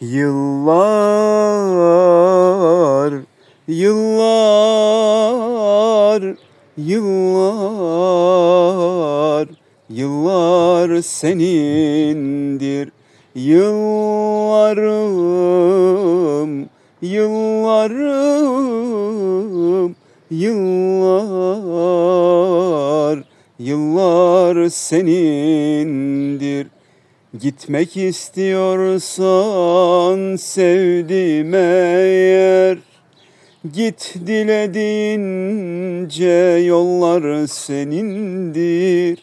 Yıllar, yıllar, yıllar, yıllar senindir. Yıllarım, yıllarım, yıllar, yıllar senindir. Gitmek istiyorsan sevdim eğer Git dilediğince yollar senindir.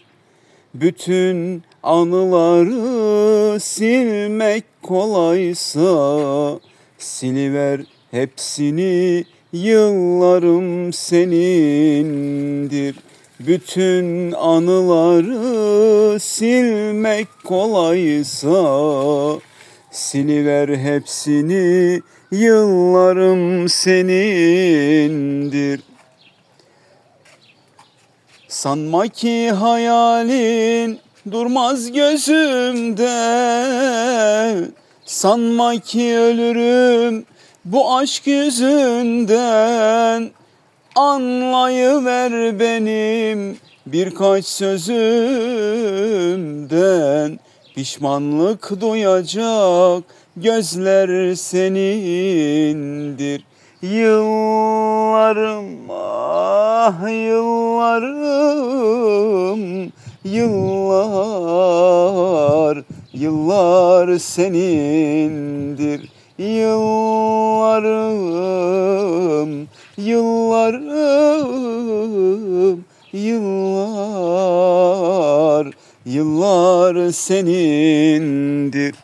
Bütün anıları silmek kolaysa Siliver hepsini yıllarım senindir bütün anıları silmek kolaysa Siliver hepsini yıllarım senindir. Sanma ki hayalin durmaz gözümde. Sanma ki ölürüm bu aşk yüzünden Anlayıver benim birkaç sözümden. Pişmanlık duyacak gözler senindir. Yıllarım ah yıllarım Yıllar yıllar senindir Yıllarım yıllarım yıllar yıllar senindir